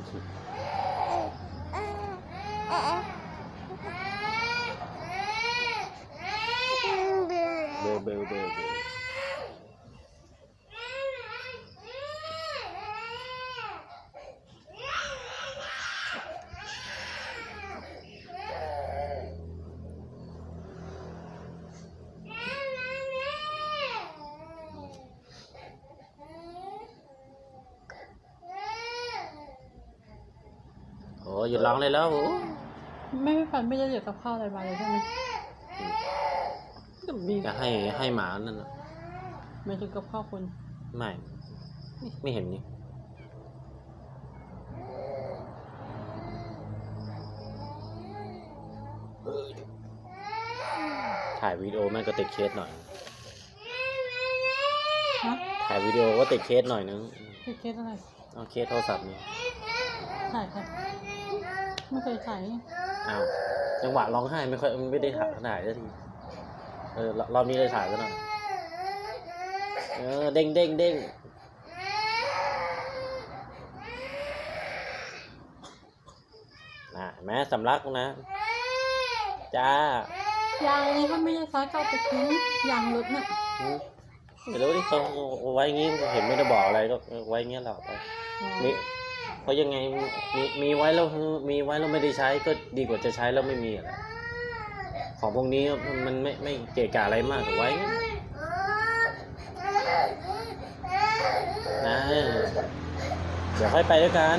bebe Bebê, bebê. หยุดร้องเลยแล้วโอ้ไม่ไม่ฝันไม่ได้เดี๋ยวกับข้าวอะไรมาเลยใช่ไหมก็มีจะให้ให้หมานั่นน่ะไม่ถึงกับข้าวคนไม่ ไม่เห็นนี่ถ่ายวิดีโอแม่งก็ติดเคสหน่อยฮะถ่ายวิดีโอก็ติดเคสหน่อยนึงติดเคสอะไรเอาเคสโทรศัพท์นี่ถ่ายค่ะ ไม่เคยถ่ายอ้าวจังหวะร้องไห้ไม่ค่อยไม่ได้ถ่ายถ่ายสักทีเออรอบนี้เลยถ่ายซะหน่อยเออเด้งเด้งเด้งนะเห็นไหมสำลักนะ จ้ายางอันนี้ถ้าไม่ได้ซักก็เอาไปทิ้งยางรถน่ะอืมไม่รู้ดิเขาเอาไว้งี้เห็นไม่ได้บอกอะไรก็ไว้เงี้ยหรอกไปมี เพราะยังไงมีมีไว้แล้วมีไว้แล้วไม่ได้ใช้ก็ดีกว่าจะใช้แล้วไม่มีอะไรของพวกนี้มันไม่ไม่เกะกะอะไรมากกว่าไว้งั้นนะเดี๋ยวค่อยไปด้วยกัน